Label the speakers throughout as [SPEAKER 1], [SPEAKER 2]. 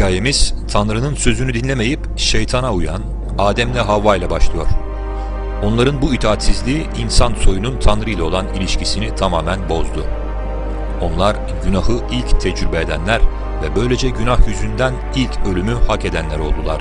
[SPEAKER 1] Hikayemiz Tanrı'nın sözünü dinlemeyip şeytana uyan Adem'le Havva ile başlıyor. Onların bu itaatsizliği insan soyunun Tanrı ile olan ilişkisini tamamen bozdu. Onlar günahı ilk tecrübe edenler ve böylece günah yüzünden ilk ölümü hak edenler oldular.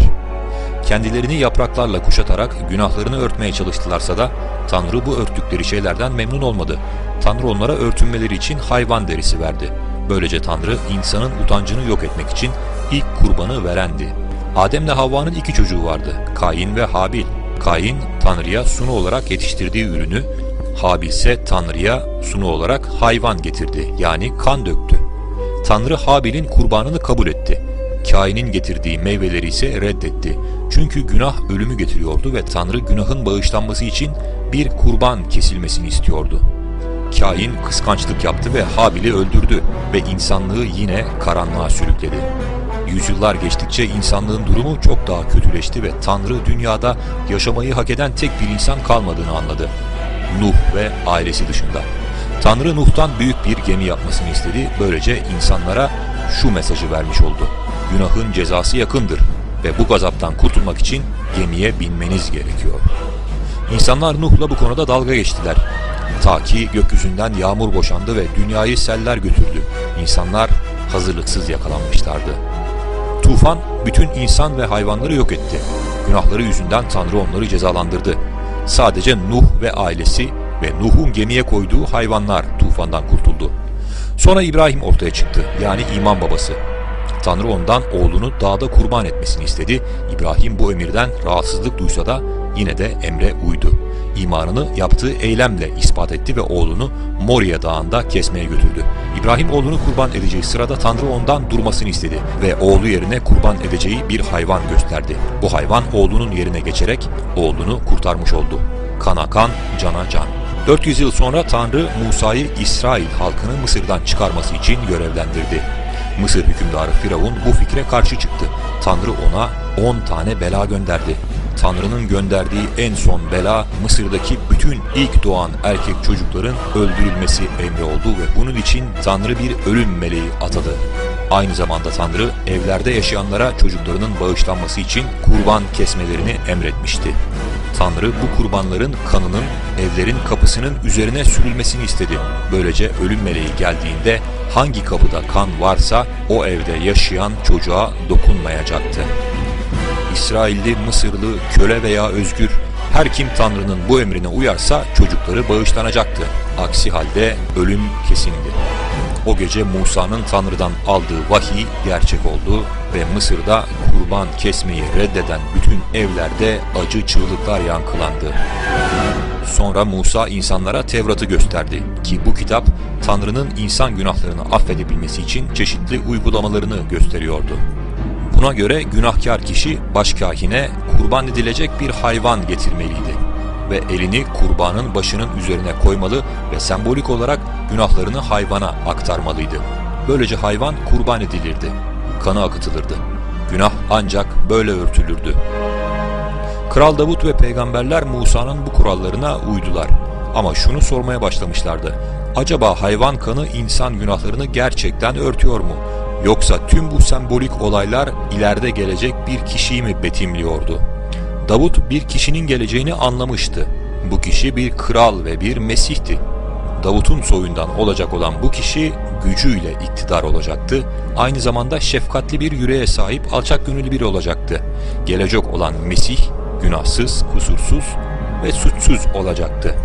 [SPEAKER 1] Kendilerini yapraklarla kuşatarak günahlarını örtmeye çalıştılarsa da Tanrı bu örttükleri şeylerden memnun olmadı. Tanrı onlara örtünmeleri için hayvan derisi verdi. Böylece Tanrı insanın utancını yok etmek için ilk kurbanı verendi. Adem'le Havva'nın iki çocuğu vardı. Kain ve Habil. Kain Tanrı'ya sunu olarak yetiştirdiği ürünü, Habil ise Tanrı'ya sunu olarak hayvan getirdi yani kan döktü. Tanrı Habil'in kurbanını kabul etti. Kain'in getirdiği meyveleri ise reddetti. Çünkü günah ölümü getiriyordu ve Tanrı günahın bağışlanması için bir kurban kesilmesini istiyordu. Kain kıskançlık yaptı ve Habil'i öldürdü ve insanlığı yine karanlığa sürükledi. Yüzyıllar geçtikçe insanlığın durumu çok daha kötüleşti ve Tanrı dünyada yaşamayı hak eden tek bir insan kalmadığını anladı. Nuh ve ailesi dışında. Tanrı Nuh'tan büyük bir gemi yapmasını istedi. Böylece insanlara şu mesajı vermiş oldu. Günahın cezası yakındır ve bu gazaptan kurtulmak için gemiye binmeniz gerekiyor. İnsanlar Nuh'la bu konuda dalga geçtiler. Ta ki gökyüzünden yağmur boşandı ve dünyayı seller götürdü. İnsanlar hazırlıksız yakalanmışlardı. Tufan bütün insan ve hayvanları yok etti. Günahları yüzünden Tanrı onları cezalandırdı. Sadece Nuh ve ailesi ve Nuh'un gemiye koyduğu hayvanlar tufandan kurtuldu. Sonra İbrahim ortaya çıktı yani iman babası. Tanrı ondan oğlunu dağda kurban etmesini istedi. İbrahim bu emirden rahatsızlık duysa da yine de emre uydu. İmanını yaptığı eylemle ispat etti ve oğlunu Moria dağında kesmeye götürdü. İbrahim oğlunu kurban edeceği sırada Tanrı ondan durmasını istedi ve oğlu yerine kurban edeceği bir hayvan gösterdi. Bu hayvan oğlunun yerine geçerek oğlunu kurtarmış oldu. Kana kan, cana can. 400 yıl sonra Tanrı Musa'yı İsrail halkını Mısır'dan çıkarması için görevlendirdi. Mısır hükümdarı Firavun bu fikre karşı çıktı. Tanrı ona 10 tane bela gönderdi. Tanrı'nın gönderdiği en son bela Mısır'daki bütün ilk doğan erkek çocukların öldürülmesi emri oldu ve bunun için Tanrı bir ölüm meleği atadı. Aynı zamanda Tanrı evlerde yaşayanlara çocuklarının bağışlanması için kurban kesmelerini emretmişti. Tanrı bu kurbanların kanının evlerin kapısının üzerine sürülmesini istedi. Böylece ölüm meleği geldiğinde hangi kapıda kan varsa o evde yaşayan çocuğa dokunmayacaktı. İsrailli, Mısırlı, köle veya özgür her kim Tanrı'nın bu emrine uyarsa çocukları bağışlanacaktı. Aksi halde ölüm kesindi. O gece Musa'nın Tanrı'dan aldığı vahiy gerçek oldu ve Mısır'da kurban kesmeyi reddeden bütün evlerde acı çığlıklar yankılandı. Sonra Musa insanlara Tevrat'ı gösterdi ki bu kitap Tanrı'nın insan günahlarını affedebilmesi için çeşitli uygulamalarını gösteriyordu. Buna göre günahkar kişi başkahine kurban edilecek bir hayvan getirmeliydi ve elini kurbanın başının üzerine koymalı ve sembolik olarak günahlarını hayvana aktarmalıydı. Böylece hayvan kurban edilirdi, kanı akıtılırdı. Günah ancak böyle örtülürdü. Kral Davut ve peygamberler Musa'nın bu kurallarına uydular. Ama şunu sormaya başlamışlardı. Acaba hayvan kanı insan günahlarını gerçekten örtüyor mu? Yoksa tüm bu sembolik olaylar ileride gelecek bir kişiyi mi betimliyordu? Davut bir kişinin geleceğini anlamıştı. Bu kişi bir kral ve bir mesihti. Davut'un soyundan olacak olan bu kişi gücüyle iktidar olacaktı. Aynı zamanda şefkatli bir yüreğe sahip alçak gönüllü biri olacaktı. Gelecek olan Mesih günahsız, kusursuz ve suçsuz olacaktı.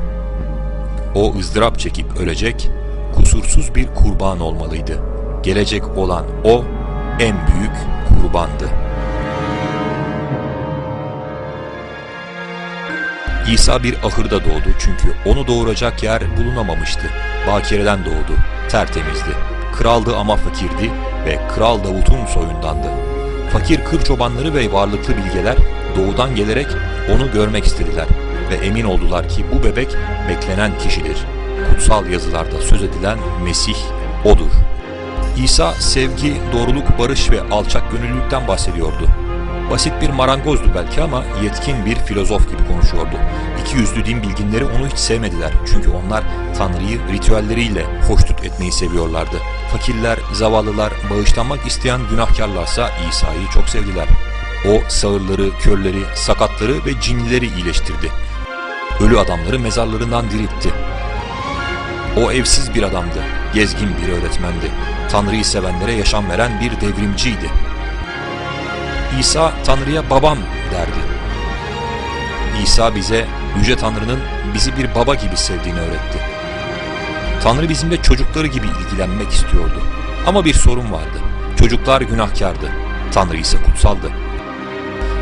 [SPEAKER 1] O ızdırap çekip ölecek, kusursuz bir kurban olmalıydı. Gelecek olan o en büyük kurbandı. İsa bir ahırda doğdu çünkü onu doğuracak yer bulunamamıştı. Bakire'den doğdu, tertemizdi. Kraldı ama fakirdi ve Kral Davut'un soyundandı. Fakir kır çobanları ve varlıklı bilgeler doğudan gelerek onu görmek istediler ve emin oldular ki bu bebek beklenen kişidir. Kutsal yazılarda söz edilen Mesih odur. İsa sevgi, doğruluk, barış ve alçak gönüllülükten bahsediyordu. Basit bir marangozdu belki ama yetkin bir filozof gibi konuşuyordu. İki yüzlü din bilginleri onu hiç sevmediler. Çünkü onlar Tanrı'yı ritüelleriyle hoşnut etmeyi seviyorlardı. Fakirler, zavallılar, bağışlanmak isteyen günahkarlarsa İsa'yı çok sevdiler. O sağırları, körleri, sakatları ve cinlileri iyileştirdi. Ölü adamları mezarlarından diriltti. O evsiz bir adamdı, gezgin bir öğretmendi. Tanrı'yı sevenlere yaşam veren bir devrimciydi. İsa Tanrı'ya babam derdi. İsa bize Yüce Tanrı'nın bizi bir baba gibi sevdiğini öğretti. Tanrı bizimle çocukları gibi ilgilenmek istiyordu. Ama bir sorun vardı. Çocuklar günahkardı. Tanrı ise kutsaldı.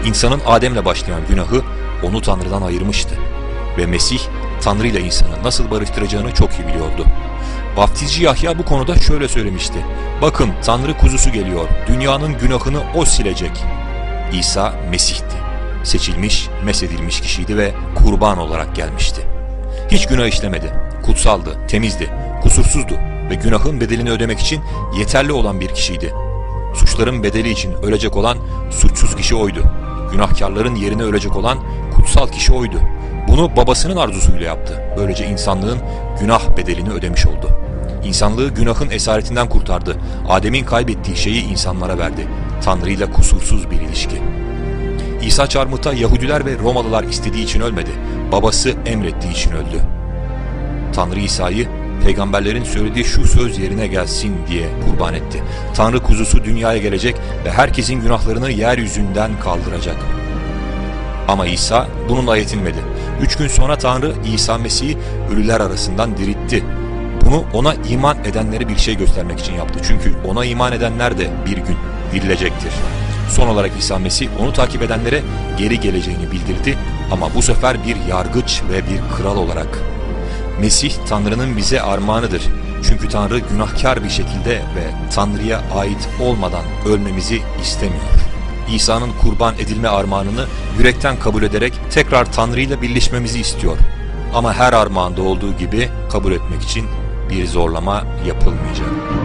[SPEAKER 1] İnsanın Adem'le başlayan günahı onu Tanrı'dan ayırmıştı. Ve Mesih Tanrı ile insanı nasıl barıştıracağını çok iyi biliyordu. Vaftizci Yahya bu konuda şöyle söylemişti. Bakın Tanrı kuzusu geliyor. Dünyanın günahını o silecek. İsa Mesih'ti. Seçilmiş, mesedilmiş kişiydi ve kurban olarak gelmişti. Hiç günah işlemedi. Kutsaldı, temizdi, kusursuzdu ve günahın bedelini ödemek için yeterli olan bir kişiydi. Suçların bedeli için ölecek olan suçsuz kişi oydu. Günahkarların yerine ölecek olan kutsal kişi oydu. Bunu babasının arzusuyla yaptı. Böylece insanlığın günah bedelini ödemiş oldu. İnsanlığı günahın esaretinden kurtardı. Adem'in kaybettiği şeyi insanlara verdi. Tanrı ile kusursuz bir ilişki. İsa çarmıhta Yahudiler ve Romalılar istediği için ölmedi. Babası emrettiği için öldü. Tanrı İsa'yı peygamberlerin söylediği şu söz yerine gelsin diye kurban etti. Tanrı kuzusu dünyaya gelecek ve herkesin günahlarını yeryüzünden kaldıracak. Ama İsa bununla yetinmedi. Üç gün sonra Tanrı İsa Mesih'i ölüler arasından diritti. Bunu ona iman edenlere bir şey göstermek için yaptı. Çünkü ona iman edenler de bir gün dirilecektir. Son olarak İsa Mesih onu takip edenlere geri geleceğini bildirdi ama bu sefer bir yargıç ve bir kral olarak. Mesih Tanrı'nın bize armağanıdır. Çünkü Tanrı günahkar bir şekilde ve Tanrı'ya ait olmadan ölmemizi istemiyor. İsa'nın kurban edilme armağanını yürekten kabul ederek tekrar Tanrı ile birleşmemizi istiyor. Ama her armağanda olduğu gibi kabul etmek için bir zorlama yapılmayacak.